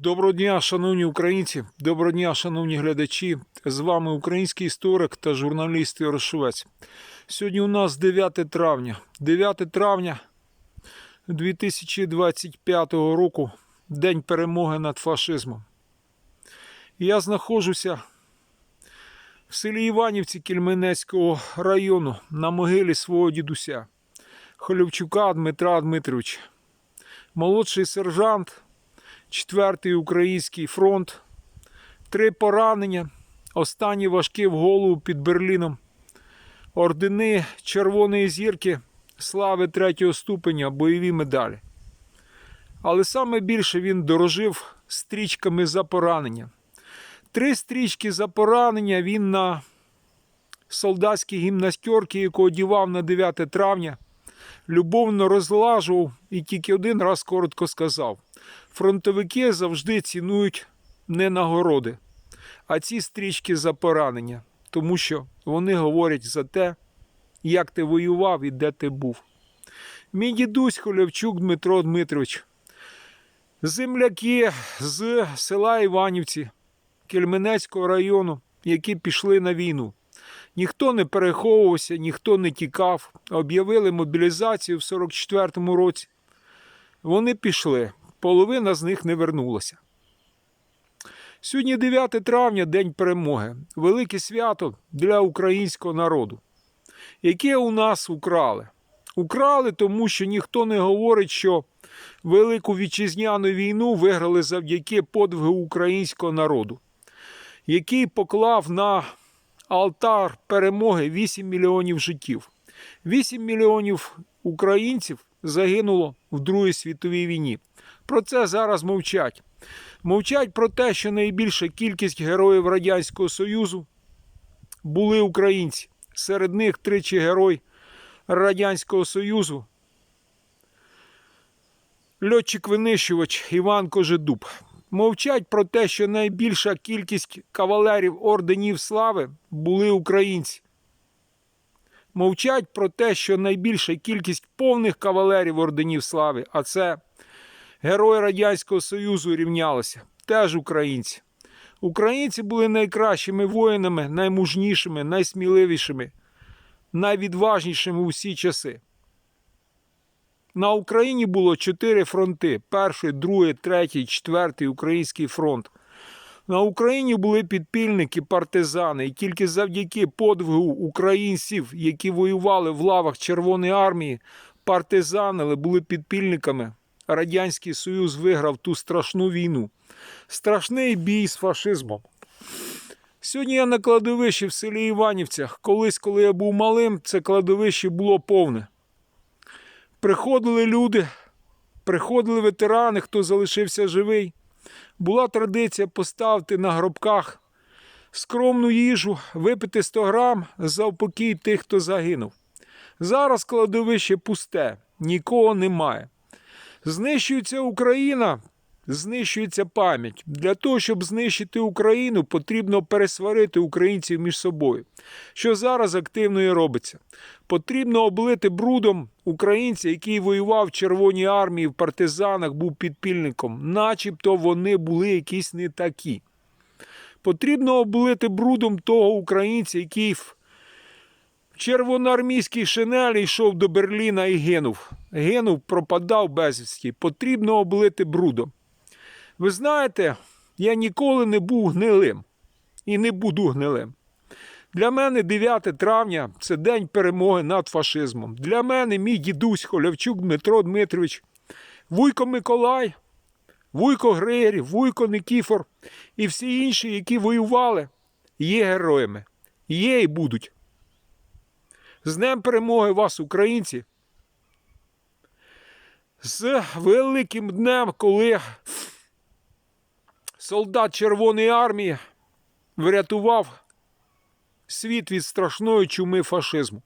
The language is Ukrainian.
Доброго дня, шановні українці, доброго дня, шановні глядачі. З вами український історик та журналіст Ярошовець. Сьогодні у нас 9 травня. 9 травня 2025 року, День перемоги над фашизмом. Я знаходжуся в селі Іванівці Кільменецького району на могилі свого дідуся Холівчука Дмитра Дмитровича. Молодший сержант. Четвертий український фронт, три поранення, останні важкі в голову під Берліном, ордени Червоної зірки, слави третього ступеня, бойові медалі. Але саме більше він дорожив стрічками за поранення. Три стрічки за поранення він на солдатській гімнастерці, яку одівав на 9 травня, любовно розлажував і тільки один раз коротко сказав. Фронтовики завжди цінують не нагороди, а ці стрічки за поранення, тому що вони говорять за те, як ти воював і де ти був. Мій дідусь Холявчук Дмитро Дмитрович, земляки з села Іванівці Кельменецького району, які пішли на війну. Ніхто не переховувався, ніхто не тікав, об'явили мобілізацію в 44-му році. Вони пішли половина з них не вернулася. Сьогодні 9 травня, День перемоги, велике свято для українського народу, яке у нас украли. Украли, тому що ніхто не говорить, що Велику вітчизняну війну виграли завдяки подвигу українського народу, який поклав на алтар перемоги 8 мільйонів життів. 8 мільйонів українців загинуло в Другій світовій війні. Про це зараз мовчать. Мовчать про те, що найбільша кількість героїв Радянського Союзу були українці. Серед них тричі герой Радянського Союзу. Льотчик-винищувач Іван Кожедуб. Мовчать про те, що найбільша кількість кавалерів орденів слави були українці. Мовчать про те, що найбільша кількість повних кавалерів орденів слави, а це Герої Радянського Союзу рівнялися, теж українці. Українці були найкращими воїнами, наймужнішими, найсміливішими, найвідважнішими у всі часи. На Україні було чотири фронти: перший, другий, третій, четвертий український фронт. На Україні були підпільники, партизани, і тільки завдяки подвигу українців, які воювали в лавах Червоної армії, партизанили, були підпільниками. Радянський Союз виграв ту страшну війну. Страшний бій з фашизмом. Сьогодні я на кладовищі в селі Іванівцях. Колись, коли я був малим, це кладовище було повне. Приходили люди, приходили ветерани, хто залишився живий. Була традиція поставити на гробках скромну їжу, випити 100 грам за упокій тих, хто загинув. Зараз кладовище пусте, нікого немає. Знищується Україна, знищується пам'ять. Для того, щоб знищити Україну, потрібно пересварити українців між собою. Що зараз активно і робиться. Потрібно облити брудом українця, який воював в Червоній армії, в партизанах, був підпільником, начебто вони були якісь не такі. Потрібно облити брудом того українця, який в червоноармійській шинелі йшов до Берліна і гинув. Гинув, пропадав безвісті. Потрібно облити брудом. Ви знаєте, я ніколи не був гнилим і не буду гнилим. Для мене 9 травня це день перемоги над фашизмом. Для мене мій дідусь Холявчук Дмитро Дмитрович, Вуйко Миколай, Вуйко Григорій, Вуйко Никіфор і всі інші, які воювали, є героями. Є і будуть. З Днем перемоги вас, українці! З великим днем, коли солдат Червоної армії врятував світ від страшної чуми фашизму.